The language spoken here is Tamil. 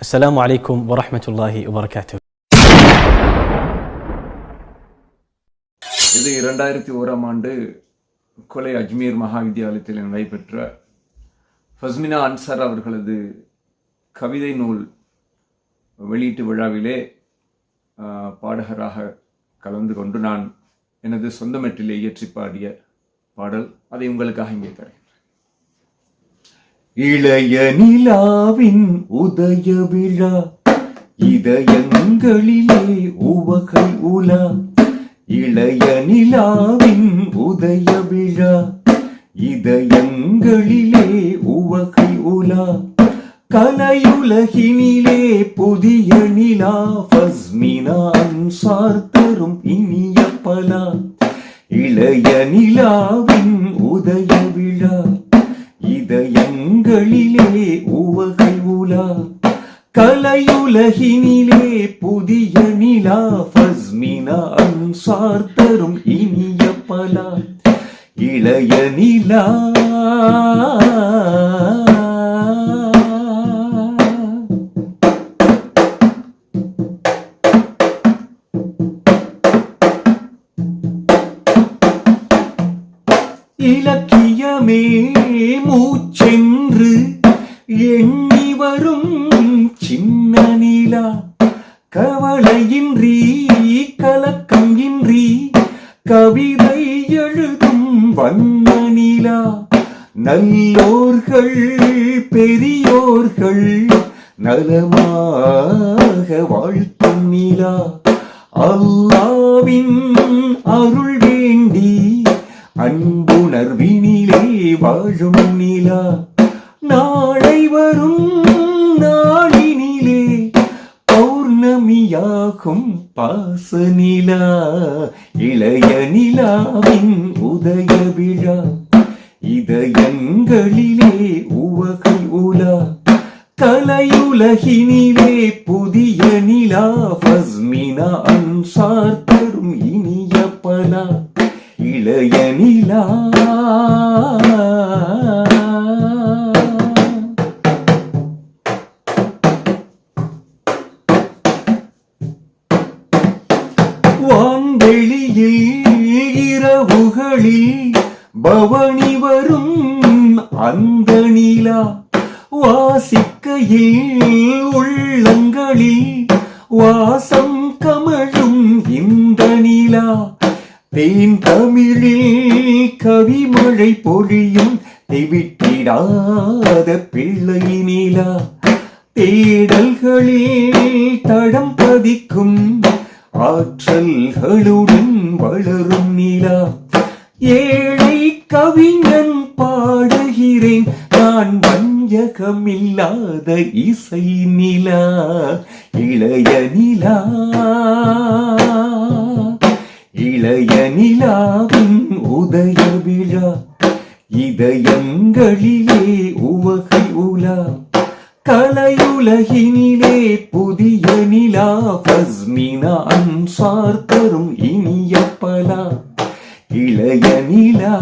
السلام عليكم ورحمة الله وبركاته இது இரண்டாயிரத்தி ஓராம் ஆண்டு கொலை அஜ்மீர் மகா வித்தியாலயத்தில் நடைபெற்ற ஃபஸ்மினா அன்சார் அவர்களது கவிதை நூல் வெளியீட்டு விழாவிலே ஆஹ், பாடகராக கலந்து கொண்டு நான் எனது சொந்த மெட்டிலே இயற்றி பாடிய பாடல் அதை உங்களுக்காக இங்கே தரேன் இளைய நிலாவின் உதய விழா. இதயங்களிலே உவகை உலா. இளைய நிலாவின் உதய விழா. இதயங்களிலே உவகை உலா. கலையுலகினிலே புதிய நிலா. ஃபஸ்மினான் அன்சார் தரும் இனிய பலா. இளைய நிலாவின் உதய விழா. இதயங்களிலே உவகை உலா. கலையுலகினிலே புதிய நிலா. ஃபஸ்மினா அன்சார் தரும் இனிய பலா. இளைய நிலா. மூச்சென்று எண்ணி வரும் சின்ன நிலா. கவலையின்றி கலக்கம் இன்றி கவிதை எழுதும் வண்ண நிலா. நல்லோர்கள் பெரியோர்கள் நலமாக வாழ்த்தும் நிலா. அல்லாவின் அருள் வேண்டி அன்புணர்வினிலே வாழும் நிலா. நாளை வரும் நாளினிலே பௌர்ணமியாகும் பாச நிலா இளைய நிலாவின் உதய விழா. இதயங்களிலே உவகை உலா. கலையுலகினிலே புதிய நிலா. ஃபஸ்மினா அன்சார் தரும் இனிய பலா. இளைய நிலா. வான்வெளியில் இரவுகளில் பவனி வரும் அந்த நிலா. வாசிக்கையில் உள்ளங்களில் வாசம் கமழும் இந்த நிலா. தேன் தமிழில் கவிமழை பொழியும் தெவிட்டிடாத பிள்ளை நிலா. தேடல்களில் தடம் பதிக்கும் ஆற்றல்களுடன் வளரும் நிலா. ஏழை கவிஞன் பாடுகிறேன் நான் வஞ்சகமில்லாத இசை நிலா. இளைய நிலா. இளைய நிலாவின் உதய விழா இதயங்களிலே உவகை உலா. கலையுலகினிலே புதிய நிலா பஸ்மினா அன்சார் தரும் இனிய பலா. இளைய நிலா